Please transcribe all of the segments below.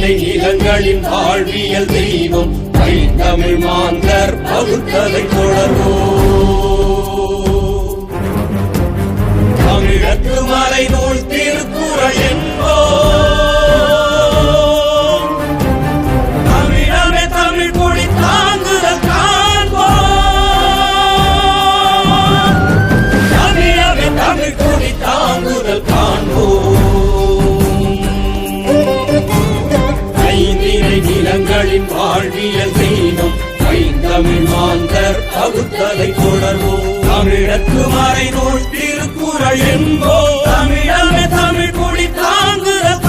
ஐந்தினை நிலங்களின் வாழ்வியல் தெய்வம் தமிழ் மாந்தர் பகுத்ததை தொடர்வோ தமிழத்து நிலங்களின் வாழ்வியல் தெய்வம் ஐந்தமிழ் மாந்தர் பகுத்ததை தொடர்வோம். தமிழக்கு மறை நூல் திருக்குறள் என்போ தமிழக தமிழ் கொடி தாங்குதல்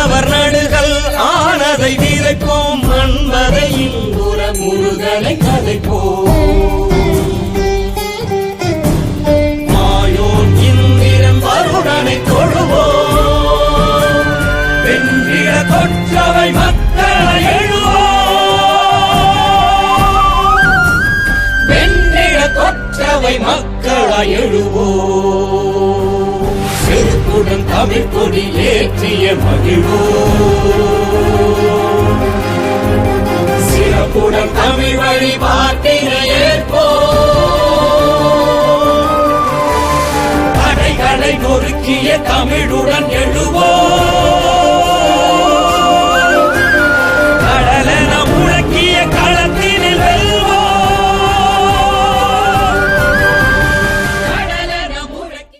அவர் நடுகள் ஆனதை விதைப்போம் அன்பதை இன்புற முருகனை கதைப்போம். தொற்றவை மக்களை எழுவோம். வென்றிட கொற்றவை மக்களை எழுவோம். செருப்புடன் தமிழ் கொடி ஏற்றிய மகிழ்வோம். சிறப்புடன் தமிழ் வழிபாட்டினை ஏற்போம். படைகளை நொறுக்கிய தமிழுடன் எழுவோம்.